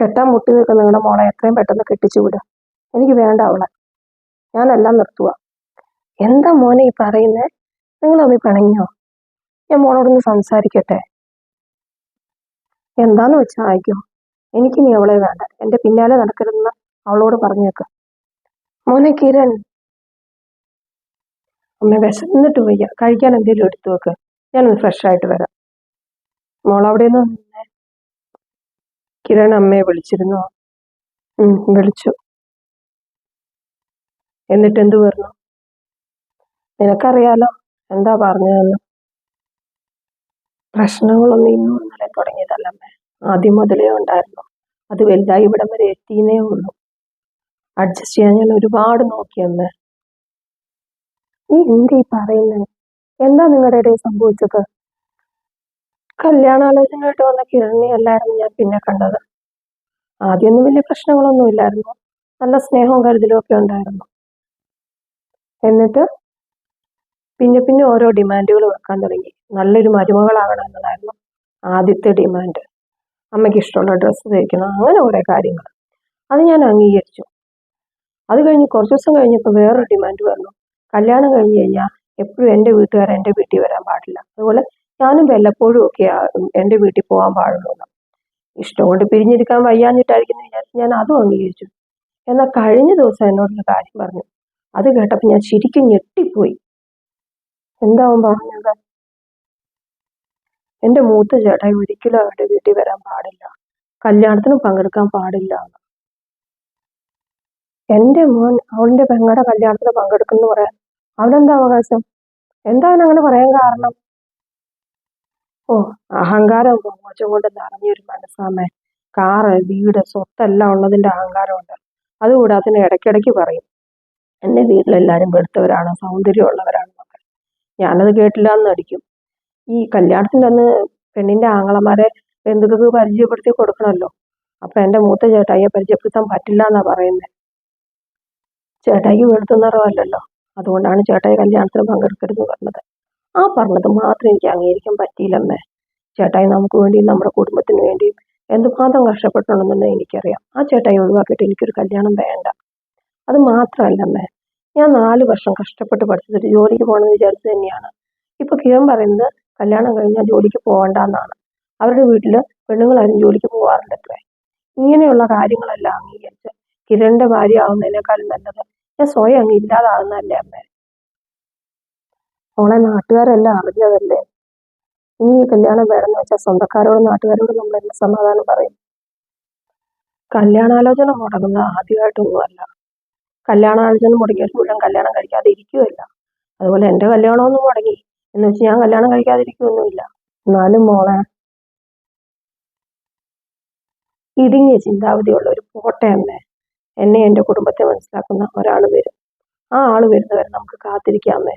കെട്ടാൻ മുട്ടി നിൽക്കുന്ന നിങ്ങളുടെ മോളെ എത്രയും പെട്ടെന്ന് കെട്ടിച്ചു വിടുക എനിക്ക് വേണ്ട അവളെ. ഞാനെല്ലാം നിർത്തുക എന്താ മോനെ ഈ പറയുന്നത് നിങ്ങൾ തമ്മിൽ പിണങ്ങിയോ? ഞാൻ മോളോടൊന്ന് സംസാരിക്കട്ടെ. എന്താന്ന് വെച്ചാൽ ആയിക്കോ. എനിക്ക് നീ അവളെ വേണ്ട. എന്റെ പിന്നാലെ നടക്കരുതെന്ന് അവളോട് പറഞ്ഞേക്ക്. മോനെ കിരൺ. അമ്മ വിശന്നിട്ട് വയ്യ. കഴിക്കാൻ എന്തെങ്കിലും എടുത്തു വെക്ക്. ഞാനൊന്ന് ഫ്രഷ് ആയിട്ട് വരാം. മോൾ അവിടെ നിന്ന് കിരൺ അമ്മയെ വിളിച്ചിരുന്നോ. വിളിച്ചു. എന്നിട്ട് എന്തു പറഞ്ഞു? നിനക്കറിയാലോ എന്താ പറഞ്ഞതെന്ന്? പ്രശ്നങ്ങളൊന്നും ഇന്നും ഇന്നലെ തുടങ്ങിയതല്ല അമ്മേ ആദ്യം മുതലേ ഉണ്ടായിരുന്നു. അത് വലുതായി ഇവിടം വരെ എത്തിയെന്നേ ഉള്ളൂ. അഡ്ജസ്റ്റ് ചെയ്യാൻ ഞാൻ ഒരുപാട് നോക്കി അമ്മേ നീ എന്തേ ഈ പറയുന്നത് എന്താ നിങ്ങളുടെ ഇടയിൽ സംഭവിച്ചത്? കല്യാണാലോചനയായിട്ട് വന്ന കിരണിയല്ലായിരുന്നു ഞാൻ പിന്നെ കണ്ടത്. ആദ്യമൊന്നും വലിയ പ്രശ്നങ്ങളൊന്നും ഇല്ലായിരുന്നു. നല്ല സ്നേഹവും കരുതലും ഒക്കെ ഉണ്ടായിരുന്നു. എന്നിട്ട് പിന്നെ പിന്നെ ഓരോ ഡിമാൻഡുകൾ വെക്കാൻ തുടങ്ങി. നല്ലൊരു മരുമകളാകണം എന്നതായിരുന്നു ആദ്യത്തെ ഡിമാൻഡ്. അമ്മയ്ക്ക് ഇഷ്ടമുള്ള ഡ്രസ്സ് ധരിക്കണം അങ്ങനെ കുറേ കാര്യങ്ങൾ. അത് ഞാൻ അംഗീകരിച്ചു. അത് കഴിഞ്ഞ് കുറച്ച് ദിവസം കഴിഞ്ഞപ്പോൾ വേറൊരു ഡിമാൻഡ് വന്നു. കല്യാണം കഴിഞ്ഞ് കഴിഞ്ഞാൽ എപ്പോഴും എന്റെ വീട്ടുകാർ എന്റെ വീട്ടിൽ വരാൻ പാടില്ല. അതുപോലെ ഞാനും വല്ലപ്പോഴും ഒക്കെ എന്റെ വീട്ടിൽ പോകാൻ പാടുള്ളൂ ഇഷ്ടം കൊണ്ട് പിരിഞ്ഞിരിക്കാൻ വയ്യാഞ്ഞിട്ടായിരിക്കും വിചാരിച്ചു ഞാൻ അതും അംഗീകരിച്ചു. എന്നാൽ കഴിഞ്ഞ ദിവസം എന്നോടൊരു കാര്യം പറഞ്ഞു. അത് കേട്ടപ്പോൾ ഞാൻ ശരിക്കും ഞെട്ടിപ്പോയി. എന്താവും പറഞ്ഞത്? എന്റെ മൂത്ത ചേട്ടായി ഒരിക്കലും അവരുടെ വീട്ടിൽ വരാൻ പാടില്ല. കല്യാണത്തിനും പങ്കെടുക്കാൻ പാടില്ല. എന്റെ മോൻ അവളുടെ പെങ്ങളുടെ കല്യാണത്തിന് പങ്കെടുക്കുന്നു പറയാൻ. അവനെന്താ അവകാശം? എന്താണ് അങ്ങനെ പറയാൻ കാരണം? ഓ അഹങ്കാരം മോശം കൊണ്ട് നിറഞ്ഞൊരു മനസ്സാമേ കാറ് വീട് സ്വത്തെല്ലാം ഉള്ളതിന്റെ അഹങ്കാരമുണ്ട്. അതുകൂടാതെ ഇടയ്ക്കിടയ്ക്ക് പറയും എന്റെ വീട്ടിലെല്ലാവരും വെളുത്തവരാണ് സൗന്ദര്യമുള്ളവരാണെന്നൊക്കെ ഞാനത് കേട്ടില്ല എന്ന് അടിക്കും ഈ കല്യാണത്തിന്റെ അന്ന് പെണ്ണിന്റെ ആങ്ങളമാരെ ബന്ധുക്കൾക്ക് പരിചയപ്പെടുത്തി കൊടുക്കണമല്ലോ. അപ്പൊ എന്റെ മൂത്ത ചേട്ടായിയെ പരിചയപ്പെടുത്താൻ പറ്റില്ല എന്നാ പറയുന്നത് ചേട്ടായിക്ക് വെളുത്ത നിറമല്ലല്ലോ അതുകൊണ്ടാണ് ചേട്ടായി കല്യാണത്തിന് പങ്കെടുക്കരുത് പറഞ്ഞത്. ആ പറഞ്ഞത് മാത്രം എനിക്ക് അംഗീകരിക്കാൻ പറ്റിയില്ലമ്മേ ചേട്ടായി നമുക്ക് വേണ്ടിയും നമ്മുടെ കുടുംബത്തിന് വേണ്ടിയും എന്തുമാത്രം കഷ്ടപ്പെട്ടുണ്ടെന്ന് എനിക്കറിയാം. ആ ചേട്ടായി ഒഴിവാക്കിയിട്ട് എനിക്കൊരു കല്യാണം വേണ്ട. അത് മാത്രമല്ലമ്മേ ഞാൻ നാല് വർഷം കഷ്ടപ്പെട്ട് പഠിച്ചത് ജോലിക്ക് പോകണമെന്ന് വിചാരിച്ചു തന്നെയാണ്. ഇപ്പൊ കിരൺ പറയുന്നത് കല്യാണം കഴിഞ്ഞാൽ ജോലിക്ക് പോകണ്ടെന്നാണ്. അവരുടെ വീട്ടിൽ പെണ്ണുങ്ങളാരും ജോലിക്ക് പോകാറില്ല അത്രേ ഇങ്ങനെയുള്ള കാര്യങ്ങളെല്ലാം അംഗീകരിച്ച് കിരണിന്റെ ഭാര്യ ആവുന്നതിനേക്കാളും നല്ലത് ഞാൻ സ്വയം അങ്ങ് ഇല്ലാതാകുന്നതല്ലേ അമ്മേ. മോളെ നാട്ടുകാരെല്ലാം അറിഞ്ഞതല്ലേ? ഇനി ഈ കല്യാണം വേണമെന്ന് വെച്ചാൽ സ്വന്തക്കാരോടും നാട്ടുകാരോടും നമ്മൾ എന്ത് സമാധാനം പറയും? കല്യാണാലോചന മുടങ്ങുന്നത് ആദ്യമായിട്ടൊന്നുമല്ല. കല്യാണാലോചന മുടങ്ങിയ മുഴുവൻ കല്യാണം കഴിക്കാതെ ഇരിക്കുകയല്ല. അതുപോലെ എന്റെ കല്യാണമൊന്നും മുടങ്ങി. എന്ന് വെച്ച് ഞാൻ കല്യാണം കഴിക്കാതിരിക്കുകയൊന്നുമില്ല. എന്നാലും മോളെ ഇടുങ്ങിയ ചിന്താഗതിയുള്ള ഒരു പോട്ടയമ്മേ എന്നെ എന്റെ കുടുംബത്തെ മനസ്സിലാക്കുന്ന ഒരാൾ വരും. ആ ആൾ വരുന്നവരെ നമുക്ക് കാത്തിരിക്കാമേ